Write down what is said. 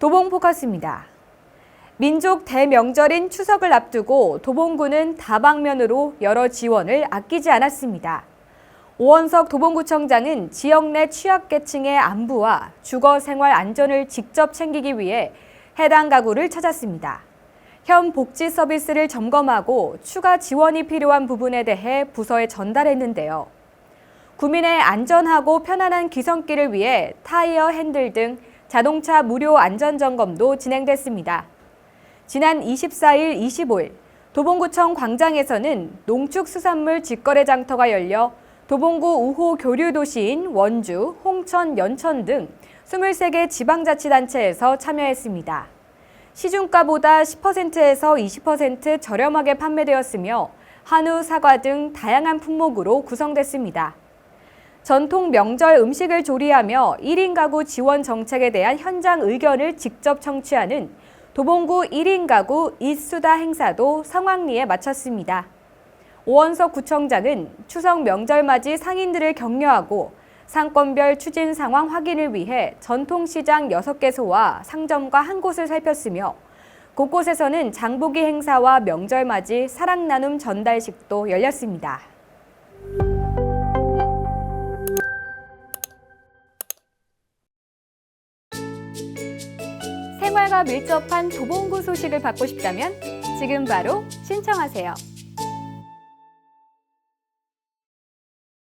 도봉 포커스입니다. 민족 대명절인 추석을 앞두고 도봉구는 다방면으로 여러 지원을 아끼지 않았습니다. 오원석 도봉구청장은 지역 내 취약계층의 안부와 주거 생활 안전을 직접 챙기기 위해 해당 가구를 찾았습니다. 현 복지 서비스를 점검하고 추가 지원이 필요한 부분에 대해 부서에 전달했는데요. 구민의 안전하고 편안한 귀성길을 위해 타이어 핸들 등 자동차 무료 안전 점검도 진행됐습니다. 지난 24일, 25일 도봉구청 광장에서는 농축수산물 직거래 장터가 열려 도봉구 우호 교류 도시인 원주, 홍천, 연천 등 23개 지방자치단체에서 참여했습니다. 시중가보다 10%에서 20% 저렴하게 판매되었으며 한우, 사과 등 다양한 품목으로 구성됐습니다. 전통 명절 음식을 조리하며 1인 가구 지원 정책에 대한 현장 의견을 직접 청취하는 도봉구 1인 가구 이수다 행사도 성황리에 마쳤습니다. 오원석 구청장은 추석 명절 맞이 상인들을 격려하고 상권별 추진 상황 확인을 위해 전통시장 6개소와 상점과 한 곳을 살폈으며 곳곳에서는 장보기 행사와 명절 맞이 사랑 나눔 전달식도 열렸습니다. 생활과 밀접한 도봉구 소식을 받고 싶다면 지금 바로 신청하세요.